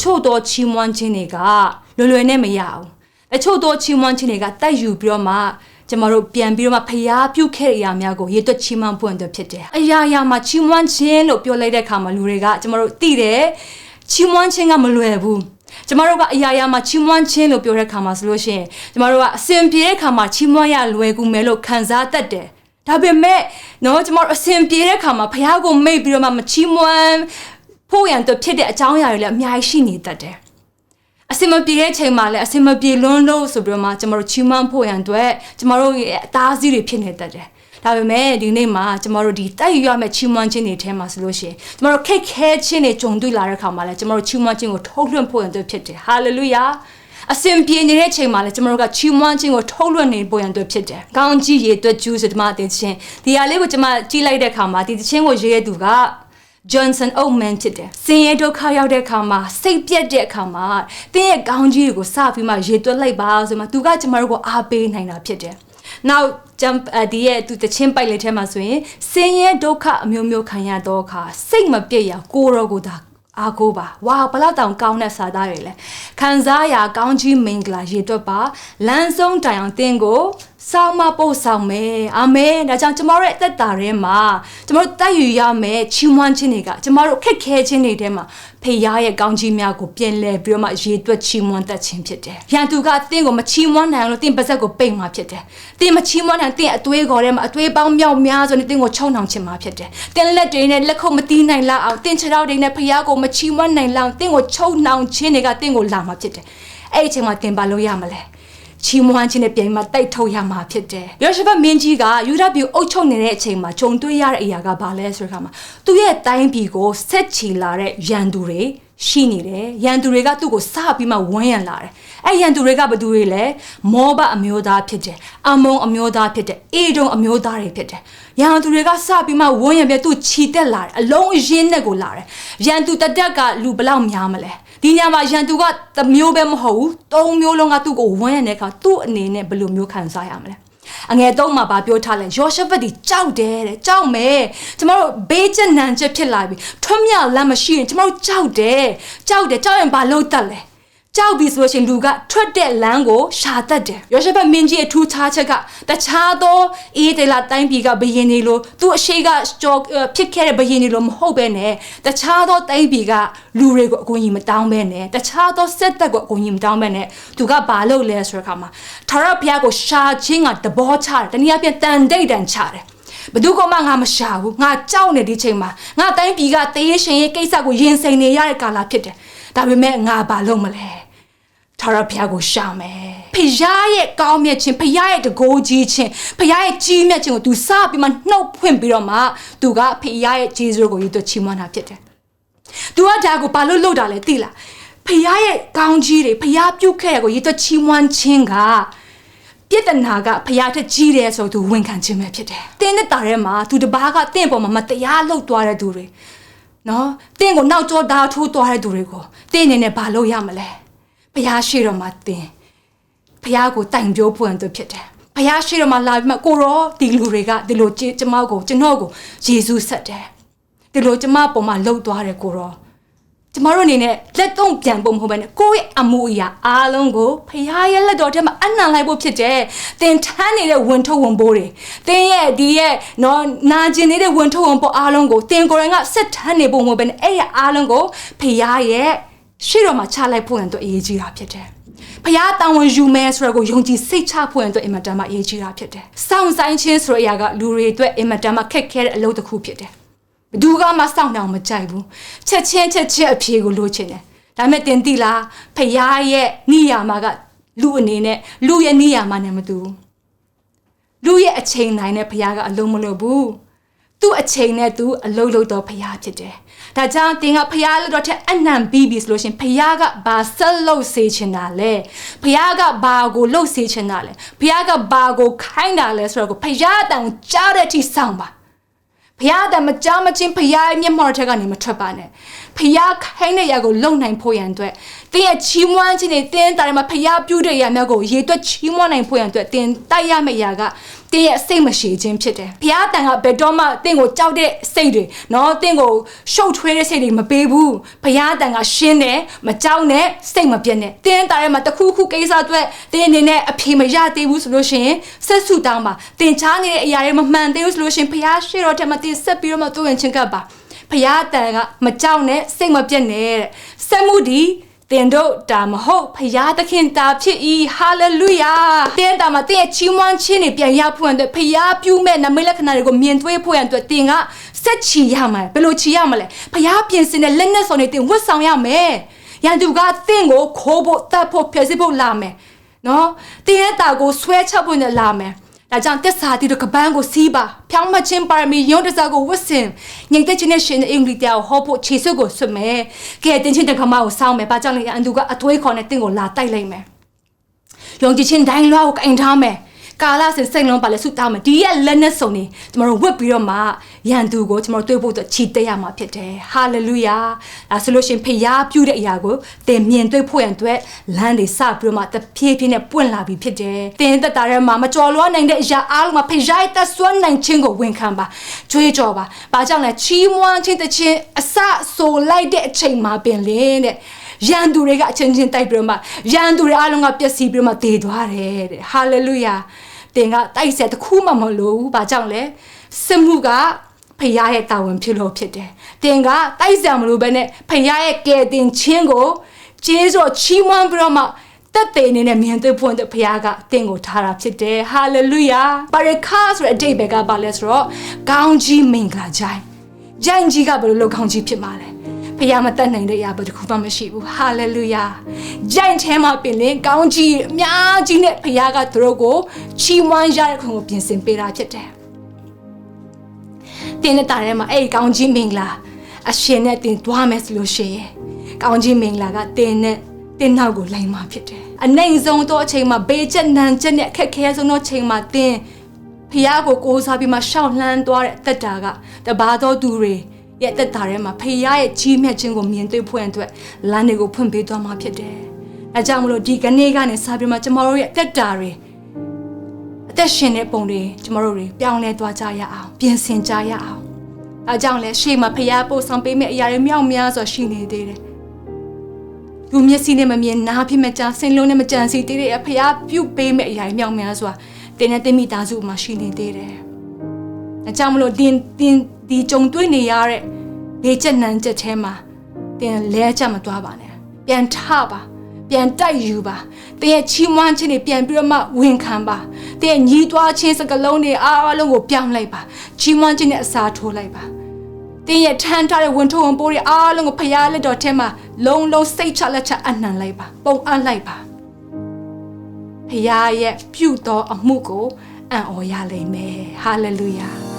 ချို့သောချီးမွမ်းခြင်းတွေကလွယ်လွယ်နဲ့မရဘူးတချို့သောချီးမွမ်းခြင်းတွေကတိုက်ယူပြီးတော့မှကျမတို့ပြန်ပြီးတော့မှဖျားပြုတ်ခဲ့တဲ့အရာများကိုရေတွက်ချီးမွမ်းပွင့်အတွက်ဖြစ်တယ်။အရာရာမှာချီးမွမ်းခြင်းလို့ပြောလိုက်တဲ့အခါမှာလူတွေကကျမတို့သိတယ်ချီးမွမ်းခြင်းကမလွယ်ဘူး။ကျမတို့ကအရာရာမှာချီးမွမ်းခြင်းလို့ပြောတဲ့အခါမှာဆိုလို့ရှိရင်ကျမတို့ကအစဉ်ပြေတဲ့အခါမှာချီးမွမ်းရလွယ်ကူမယ်လို့ခံစားတတ်တယ်။ဒါပေမဲ့နော်ကျမတို့အစဉ်ပြေတဲ့အခါမှာဖခင်ကိုမိတ်ပြီးတော့မှမချီးမွမ်း ဖို့ရန်အတွက်ဖြစ်တဲ့အကြောင်းအရာတွေလည်းအများကြီးရှိနေတတ်တယ်။အစင်မပြေတဲ့ချိန်မှာလည်းအစင်မပြေလွန်းလို့ဆိုပြီးတော့မှကျမတို့ချီးမွမ်းဖို့ရန်အတွက်ကျမတို့ရဲ့အသားစီးတွေဖြစ်နေတတ်တယ်။ဒါပေမဲ့ဒီနေ့မှာကျမတို့ဒီတိုက်ယူရမယ့်ချီးမွမ်းခြင်းတွေထဲမှာဆိုလို့ရှိရင်ကျမတို့ခက်ခဲခြင်းတွေကြုံတွေ့လာတဲ့အခါမှာလည်းကျမတို့ချီးမွမ်းခြင်းကိုထုတ်လွှင့်ဖို့ရန်အတွက်ဖြစ်တယ်။ဟာလေလုယာ။အစဉ်ပြေနေတဲ့ချိန်မှာလည်းကျမတို့ကချီးမွမ်းခြင်းကိုထုတ်လွှင့်နေပေါ်ရန်အတွက်ဖြစ်တယ်။ကောင်းကြီးရေအတွက်ကျူးဆိုဒီမှာအသေးချင်းဒီဟာလေးကိုကျမကြည့်လိုက်တဲ့အခါမှာဒီသချင်းကိုရေးရတဲ့သူက Johnson Oakman ဖြစ်တယ်။စင်ရဲဒုက္ခရောက်တဲ့အခါမှာစိတ်ပြက်တဲ့အခါမှာတင်းရဲ့ကောင်းကြီးကိုစပြီးမှရေတွက်လိုက်ပါဆိုမှသူကကျမတို့ကိုအားပေးနိုင်တာဖြစ်တယ်။ Now jump ဒီရဲ့သူတချင်းပိုက်လေးထဲမှာဆိုရင်စင်ရဲဒုက္ခအမျိုးမျိုးခံရတော့အခါစိတ်မပြည့်ရကိုရောကိုသာအားကိုးပါဝါဘလောက်တောင်ကောင်းတဲ့စာသားတွေလဲခံစားရကောင်းကြီးမင်္ဂလာရေတွက်ပါလမ်းဆုံးတိုင်အောင်တင်းကို စောင်းမပို့ဆောင်မယ်အာမင်ဒါကြောင့်ကျမတို့ရဲ့အသက်တာထဲမှာကျမတို့တိုက်ယူရမယ်ချီးမွမ်းခြင်းတွေကကျမတို့ခက်ခဲခြင်းတွေထဲမှာဖေရားရဲ့ကောင်းကြီးများကိုပြင်လဲပြီးတော့မှရေတွက်ချီးမွမ်းတတ်ခြင်းဖြစ်တယ်။ရန်သူကတင်းကိုမချီးမွမ်းနိုင်လို့တင်းပါဇက်ကိုပိတ်မှာဖြစ်တယ်။တင်းမချီးမွမ်းနိုင်တင်းအသွေးခေါ်ထဲမှာအသွေးပေါင်းမြောက်များဆိုနေတင်းကိုချုံနှောင်ခြင်းမှာဖြစ်တယ်။တင်းလက်တွေနဲ့လက်ခုပ်မတီးနိုင်လောက်အောင်တင်းခြေထောက်တွေနဲ့ဖေရားကိုမချီးမွမ်းနိုင်လောက်တင်းကိုချုံနှောင်ခြင်းတွေကတင်းကိုလာမှာဖြစ်တယ်။အဲ့ဒီအချိန်မှာတင်းပါလို့ရမလဲ။ ချီးမွမ်းခြင်းနဲ့ပြန်ပြီးမှတိုက်ထုတ်ရမှာဖြစ်တယ်။ယောရှဖတ်မင်းကြီးကယူဒပြည်အုပ်ချုပ်နေတဲ့အချိန်မှာဂျုံတွေ့ရတဲ့အရာကဘာလဲဆိုတဲ့အခါမှာသူ့ရဲ့တိုင်းပြည်ကိုဆက်ချီလာတဲ့ရန်သူတွေရှိနေတယ်။ရန်သူတွေကသူ့ကိုစပြီးမှဝန်းရံလာတယ်။အဲ့ရန်သူတွေကဘသူတွေလဲမောဘအမျိုးသားဖြစ်တယ်။အမုံအမျိုးသားဖြစ်တယ်။အေဒုံအမျိုးသားတွေဖြစ်တယ်။ရန်သူတွေကစပြီးမှဝန်းရံပြသူ့ခြီတက်လာတယ်။အလုံးအရင်းနဲ့ကိုလာတယ်။ရန်သူတတက်ကလူဘလောက်များမလဲ။ ဒီညမှာရန်သူကတမျိုးပဲမဟုတ်ဘူးသုံးမျိုးလုံးကသူ့ကိုဝန်းရတဲ့အခါသူ့အနေနဲ့ဘယ်လိုမျိုးခံစားရမလဲအငယ်သုံးမှာဗာပြောထားလဲယောရှဖတ်ဒီကြောက်တယ်တဲ့ကြောက်မယ်ကျမတို့ဘေးကျနံချက်ဖြစ်လာပြီထွတ်မြောက်လမ်းမရှိရင်ကျမတို့ကြောက်တယ်ကြောက်တယ်ကြောက်ရင်ဘာလို့တတ်လဲ ကြောက်ပြီဆိုလို့ရှိရင်လူကထွက်တဲ့လမ်းကိုရှာတတ်တယ်ယောရှဖတ်မင်းကြီးရဲ့ထူးခြားချက်ကတခြားသောအေးဒေလာတိုင်းပြည်ကဘယင်တွေလိုသူ့အရှိကကြောဖြစ်ခဲ့တဲ့ဘယင်တွေလိုမဟုတ်ပဲနဲ့တခြားသောတိုင်းပြည်ကလူတွေကိုအကူအညီမတောင်းပဲနဲ့တခြားသောစက်သက်ကိုအကူအညီမတောင်းပဲနဲ့သူကဘာလုပ်လဲဆိုတဲ့အခါမှာထာဝရဘုရားကိုရှာခြင်းကတဘောချတယ်တနည်းအားဖြင့်တန်တိတ်တန်ချတယ်ဘသူကမှငါမရှာဘူးငါကြောက်နေဒီချိန်မှာငါတိုင်းပြည်ကတေးရှင်ရဲ့ကိစ္စကိုရင်ဆိုင်နေရတဲ့ကာလဖြစ်တယ်ဒါပေမဲ့ငါဘာလုပ်မလဲ ထာဝရဘုရားကိုရှာမယ်ဖခင်ရဲ့ကောင်းမြတ်ခြင်းဖခင်ရဲ့တကိုးကြီးခြင်းဖခင်ရဲ့ကြီးမြတ်ခြင်းကို तू စပြီးမှနှုတ်ဖွင့်ပြီးတော့မှ तू ကဖခင်ရဲ့ဂျေဇုကိုယူသွချီးမွမ်းတာဖြစ်တယ်။ तू ကဒါကိုဘာလို့လုပ်တာလဲသိလားဖခင်ရဲ့ကောင်းကြီးတွေဖခင်ပြုတ်ခဲ့ရကိုယူသွချီးမွမ်းခြင်းကပြစ်တနာကဖခင်ထက်ကြီးတယ်ဆိုသူဝန်ခံခြင်းပဲဖြစ်တယ်။တင်းတဲ့တာထဲမှာသူတပားကတင့်ပေါ်မှာမတရားလုပ်သွားတဲ့သူတွေနော်တင့်ကိုနောက်ကျောဓာထိုးသွားတဲ့သူတွေကိုတင်းအနေနဲ့ဘာလုပ်ရမလဲ။ ဘုရားရှိတော်မှာတင်ဘုရားကိုတိုင်ပြောဖွင့်သူဖြစ်တယ်ဘုရားရှိတော်မှာလာပြီးမှကိုရောဒီလူတွေကဒီလိုကျမကိုကျွန်တော်ကိုယေရှုဆက်တယ်ဒီလိုကျမပုံမှာလှုပ်သွားတယ်ကိုရောကျမတို့အနေနဲ့လက်တော့ပြန်ဖို့မဟုတ်ဘဲနဲ့ကိုယ့်ရဲ့အမှုအရာအားလုံးကိုဖခင်ရဲ့လက်တော်ထဲမှာအနံလိုက်ဖို့ဖြစ်တယ်။သင်ထမ်းနေတဲ့ဝင်ထုတ်ဝင်ပိုးတွေသင်ရဲ့ဒီရဲ့နော်နာကျင်နေတဲ့ဝင်ထုတ်ဝင်ပိုးအားလုံးကိုသင်ကိုယ်တိုင်ကဆက်ထမ်းနေဖို့မဟုတ်ဘဲနဲ့အဲ့ရအားလုံးကိုဖခင်ရဲ့ ရှေ့တော်မှာချလိုက်ဖို့ရန်အတွက်အရေးကြီးတာဖြစ်တယ်။ဖခင်တောင်းဝန်ယူမယ်ဆိုတော့ကိုယုံကြည်စိတ်ချဖို့ရန်အတွက်အင်မတန်မှအရေးကြီးတာဖြစ်တယ်။စောင့်ဆိုင်ခြင်းဆိုတဲ့အရာကလူတွေအတွက်အင်မတန်မှခက်ခဲတဲ့အလုပ်တစ်ခုဖြစ်တယ်။ဘသူကမှစောင့်တောင်မကြိုက်ဘူး။ချက်ချင်းချက်ချင်းအဖြေကိုလိုချင်တယ်။ဒါပေမဲ့တင်တိလားဖခင်ရဲ့နိယာမကလူအနေနဲ့လူရဲ့နိယာမနဲ့မတူဘူး။လူရဲ့အချိန်တိုင်းနဲ့ဖခင်ကအလုံးမလို့ဘူး။သူ့အချိန်နဲ့သူအလုံးလုံးတော့ဖခင်ဖြစ်တယ်။ ဒါကြောင့်တင်ကဖရားလို့တော့ထက်အနံပြီးပြီဆိုလို့ရှင်ဖရားကဘာဆက်လို့စေချင်တာလဲဖရားကဘာကိုလှုပ်စေချင်တာလဲဖရားကဘာကိုခိုင်းတာလဲဆိုတော့ဖရားအတန်ကြားတဲ့အထိစောင့်ပါဖရားတမကြောင်းမချင်းဖရားရဲ့မျက်မှောက်ထက်ကနေမထွက်ပါနဲ့ဖရားခိုင်းတဲ့ရာကိုလုံနိုင်ဖို့ရန်အတွက်တင်းရဲ့ချီးမွမ်းခြင်းတွေတင်းတာတွေမှာဖရားပြုတဲ့ရာမျိုးကိုရေတွက်ချီးမွမ်းနိုင်ဖို့ရန်အတွက်တင်းတိုက်ရမယ့်ရာက တင်းရဲ့စိတ်မရှိခြင်းဖြစ်တယ်။ဘုရားတန်ကဘယ်တော့မှတင်းကိုကြောက်တဲ့စိတ်တွေနော်တင်းကိုရှုပ်ထွေးတဲ့စိတ်တွေမပေးဘူး။ဘုရားတန်ကရှင်းတယ်မကြောက်နဲ့စိတ်မပြတ်နဲ့။တင်းတာထဲမှာတခုခုကိစ္စအတွက်တင်းအနေနဲ့အဖြေမရသေးဘူးဆိုလို့ရှိရင်ဆက်စုတောင်းပါ။တင်ချားနေတဲ့အရာတွေမမှန်သေးဘူးဆိုလို့ရှိရင်ဘုရားရှေ့တော်ထဲမှာတင်းဆက်ပြီးတော့မှသွဝင်ချင်းကပ်ပါ။ဘုရားတန်ကမကြောက်နဲ့စိတ်မပြတ်နဲ့တဲ့။စက်မှုဒီ တင်တို့တာမဟုတ်ဖရာသခင်တာဖြစ်၏ဟာလေလုယာတင်တာမှာတင်ရဲ့ချီးမွမ်းခြင်းတွေပြန်ရဖို့အတွက်ဖရာပြုမဲ့နမိတ်လက္ခဏာတွေကိုမြင်တွေ့ဖို့ရန်အတွက်တင်ကစက်ချီရမှာဘယ်လိုချီရမလဲဖရာပြင်ဆင်တဲ့လက်နက်ဆောင်တွေတင်ဝတ်ဆောင်ရမယ်ရန်သူကတင့်ကိုခိုးဖို့တတ်ဖို့ဖျက်ဆီးဖို့လာမယ်နော်တင်ရဲ့တာကိုဆွဲချက်ဖို့နဲ့လာမယ် ဒါကြောင့်တက်စာတီတို့ကပန်းကိုစီးပါဖြောင်းမချင်းပါရမီယုံတစားကိုဝတ်ဆင်ညင်တဲ့ချင်းနဲ့ရှင်တဲ့အင်္ဂလိပ်တရားကိုဟောဖို့ခြေစွပ်ကိုဆွတ်မယ်ကဲတင်းချင်းတက္ကမကိုစောင်းမယ်ဘာကြောင့်လဲအန်သူကအသွေးခေါ်နဲ့တင့်ကိုလာတိုက်လိုက်မယ်ယုံကြည်ခြင်းတိုင်းလွှားကိုကင်ထားမယ် ကာလစင်စိတ်လုံးပါလဲဆုတောင်းမယ်ဒီရဲ့လက်နဲ့စုံနေကျမတို့ဝတ်ပြီးတော့မှယန်သူကိုကျမတို့တွေးဖို့အတွက်ခြိတက်ရမှာဖြစ်တယ်ဟာလေလုယာဒါဆိုလို့ရှင်ဖျားပြုတဲ့အရာကိုသင်မြင်တွေ့ဖို့ရန်အတွက်လမ်းတွေစပြီးတော့မှတဖြည်းဖြည်းနဲ့ပွင့်လာပြီဖြစ်တယ်သင်သက်တာထဲမှာမကြော်လွှားနိုင်တဲ့အရာအားလုံးမှာဖျားရဲ့သက်ဆွမ်းနိုင်ခြင်းကိုဝန်ခံပါကြွေးကြော်ပါဘာကြောင့်လဲချီးမွမ်းခြင်းတခြင်းအစဆိုလိုက်တဲ့အချိန်မှာပင်လင်းတဲ့ ရန်သူတွေကအချင်းချင်းတိုက်ပြီးတော့မှရန်သူတွေအားလုံးကပျက်စီးပြီးတော့မှတည်သွားတယ်တဲ့ဟာလေလုယာတင်ကတိုက်ဆက်တစ်ခုမှမလို့ဘူးဘာကြောင့်လဲစစ်မှုကဖခင်ရဲ့တာဝန်ဖြစ်လို့ဖြစ်တယ်တင်ကတိုက်ဆက်မလို့ပဲနဲ့ဖခင်ရဲ့ကယ်တင်ခြင်းကိုကျေးဇူးချီးမွမ်းပြီးတော့မှတက်တဲ့အနေနဲ့မြင်တွေ့ဖို့အတွက်ဖခင်ကတင်ကိုထားတာဖြစ်တယ်ဟာလေလုယာပါရခါဆိုတဲ့အတိတ်ဘက်ကပါလဲဆိုတော့ကောင်းကြီးမင်္ဂလာကြိုင်ဂျိုင်ကြီးကဘယ်လိုလုပ်ကောင်းကြီးဖြစ်မှာလဲ ဖခင်မတတ်နိုင်တဲ့အရာဘယ်တစ်ခုမှမရှိဘူးဟာလေလုယာဂျိုင်ထဲမှာပင်လင်ကောင်းကြီးအများကြီးနဲ့ဖခင်ကသူတို့ကိုချီးမွမ်းရတဲ့ခွင့်ကိုပြင်ဆင်ပေးတာဖြစ်တယ်တင်းတဲ့တာထဲမှာအဲ့ဒီကောင်းကြီးမင်္ဂလာအရှင်နဲ့တင်သွားမယ်ဆိုလို့ရှိရင်ကောင်းကြီးမင်္ဂလာကတင်းနဲ့တင်းနောက်ကိုလိုက်မှာဖြစ်တယ်အနိုင်ဆုံးသောအချိန်မှာဘေးချက်နံချက်နဲ့အခက်ခဲဆုံးသောအချိန်မှာတင်းဖះကိုကိုးစားပြီးမှရှောက်လှမ်းသွားတဲ့အသက်တာကတပါတော်သူတွေ ရဲ့တက်တာထဲမှာဖခင်ရဲ့ကြီးမြတ်ခြင်းကိုမြင်တွေ့ဖွင့်အတွက်လမ်းတွေကိုဖွင့်ပေးသွားမှာဖြစ်တယ်။အဲကြောင့်မလို့ဒီကနေ့ကနေစပြီးမှကျမတို့ရဲ့တက်တာတွေအသက်ရှင်တဲ့ပုံတွေကျမတို့တွေပြောင်းလဲသွားကြရအောင်ပြင်ဆင်ကြရအောင်။အဲကြောင့်လဲရှေ့မှာဖခင်ပို့ဆောင်ပေးမယ့်အရာတွေမြောက်များစွာရှိနေသေးတယ်။လူမျက်စိနဲ့မမြင်နားဖြစ်မဲ့ကြားစင်လုံးနဲ့မကြံစီသေးတဲ့ဖခင်ပြုတ်ပေးမယ့်အရာတွေမြောက်များစွာတင်းနဲ့တင်းမိသားစုမှာရှိနေသေးတယ်။အဲကြောင့်မလို့တင်းတင်း ဒီကြုံတွေ့နေရတဲ့ဘေးချက်နံချက်ထဲမှာတင်လဲချက်မသွားပါနဲ့ပြန်ထပါပြန်တိုက်ယူပါတင်ရဲ့ချီးမွမ်းခြင်းတွေပြန်ပြီးတော့မှဝန်ခံပါတင်ရဲ့ညီးတွားခြင်းစကလုံးတွေအားလုံးကိုပြောင်းလိုက်ပါချီးမွမ်းခြင်းနဲ့အစားထိုးလိုက်ပါတင်ရဲ့ထမ်းထားတဲ့ဝန်ထုံဝန်ပိုးတွေအားလုံးကိုဖျားလက်တော်ထဲမှာလုံးလုံးစိတ်ချလက်ချအနှံလိုက်ပါပုံအပ်လိုက်ပါဖျားရဲ့ပြုတော်အမှုကိုအံ့ဩရလိမ့်မယ်ဟာလေလုယာ